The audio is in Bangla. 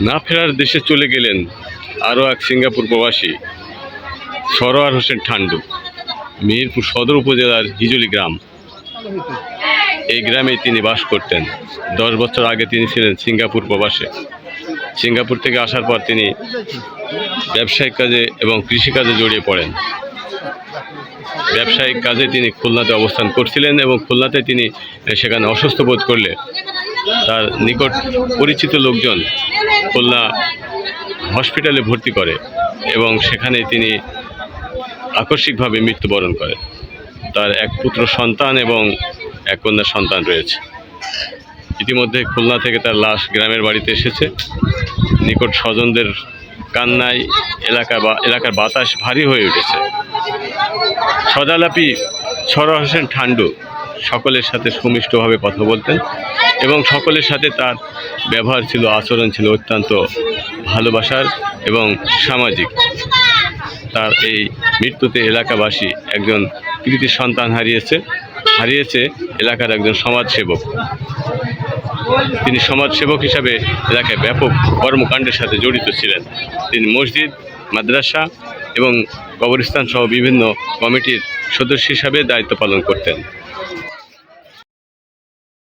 না ফেরার দেশে চলে গেলেন আরও এক সিঙ্গাপুর প্রবাসী, সরোয়ার হোসেন ঠান্ডু, মিরপুর সদর উপজেলার হিজলি গ্রাম। এই গ্রামে তিনি বাস করতেন। দশ বছর আগে তিনি ছিলেন সিঙ্গাপুর প্রবাসে। সিঙ্গাপুর থেকে আসার পর তিনি ব্যবসায়িক কাজে এবং কৃষিকাজে জড়িয়ে পড়েন। ব্যবসায়িক কাজে তিনি খুলনাতে অবস্থান করছিলেন এবং খুলনাতে তিনি সেখানে অসুস্থ বোধ করলে তার নিকট পরিচিত লোকজন খুলনা হসপিটালে ভর্তি করে এবং সেখানে তিনি আকস্মিকভাবে মৃত্যুবরণ করেন তার এক পুত্র সন্তান এবং এক কন্যা সন্তান রয়েছে। ইতিমধ্যে খুলনা থেকে তার লাশ গ্রামের বাড়িতে এসেছে। নিকট স্বজনদের কান্নায় এলাকা বা, এলাকার বাতাস ভারী হয়ে উঠেছে। সদালাপি সরোয়ার হোসেন ঠান্ডু সকলের সাথে সুমিষ্টভাবে কথা বলতেন। এবং সকলের সাথে তার ব্যবহার ছিল, আচরণ ছিল অত্যন্ত ভালোবাসার এবং সামাজিক। তার এই মৃত্যুতে এলাকাবাসী একজন কৃতি সন্তান হারিয়েছে হারিয়েছে এলাকার একজন সমাজসেবক। তিনি সমাজসেবক হিসাবে এলাকায় ব্যাপক কর্মকাণ্ডের সাথে জড়িত ছিলেন। তিনি মসজিদ, মাদ্রাসা এবং কবরস্থান সহ বিভিন্ন কমিটির সদস্য হিসাবে দায়িত্ব পালন করতেন।